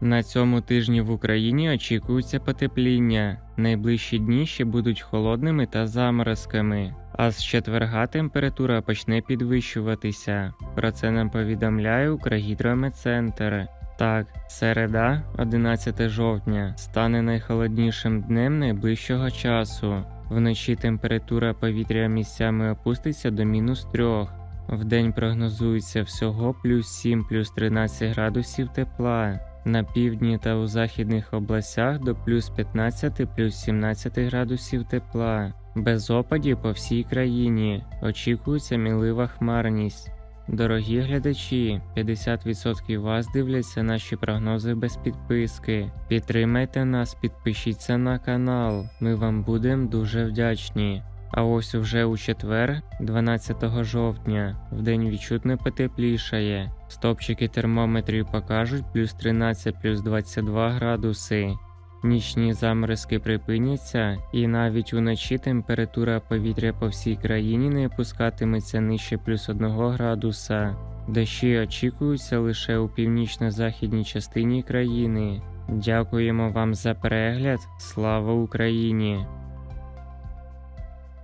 На цьому тижні в Україні очікується потепління. Найближчі дні ще будуть холодними та заморозками. А з четверга температура почне підвищуватися. Про це нам повідомляє Укргідрометцентр. Так, середа, 11 жовтня, стане найхолоднішим днем найближчого часу. Вночі температура повітря місцями опуститься до мінус 3. Вдень прогнозується всього плюс 7 плюс 13 градусів тепла. На півдні та у західних областях до плюс 15 плюс 17 градусів тепла. Без опадів по всій країні. Очікується мілива хмарність. Дорогі глядачі, 50% вас дивляться наші прогнози без підписки. Підтримайте нас, підпишіться на канал. Ми вам будемо дуже вдячні. А ось уже у четвер, 12 жовтня, вдень відчутно потеплішає. Стопчики термометрів покажуть плюс 13 плюс 22 градуси. Нічні заморозки припиняться, і навіть уночі температура повітря по всій країні не опускатиметься нижче плюс 1 градуса. Дощі очікуються лише у північно-західній частині країни. Дякуємо вам за перегляд. Слава Україні!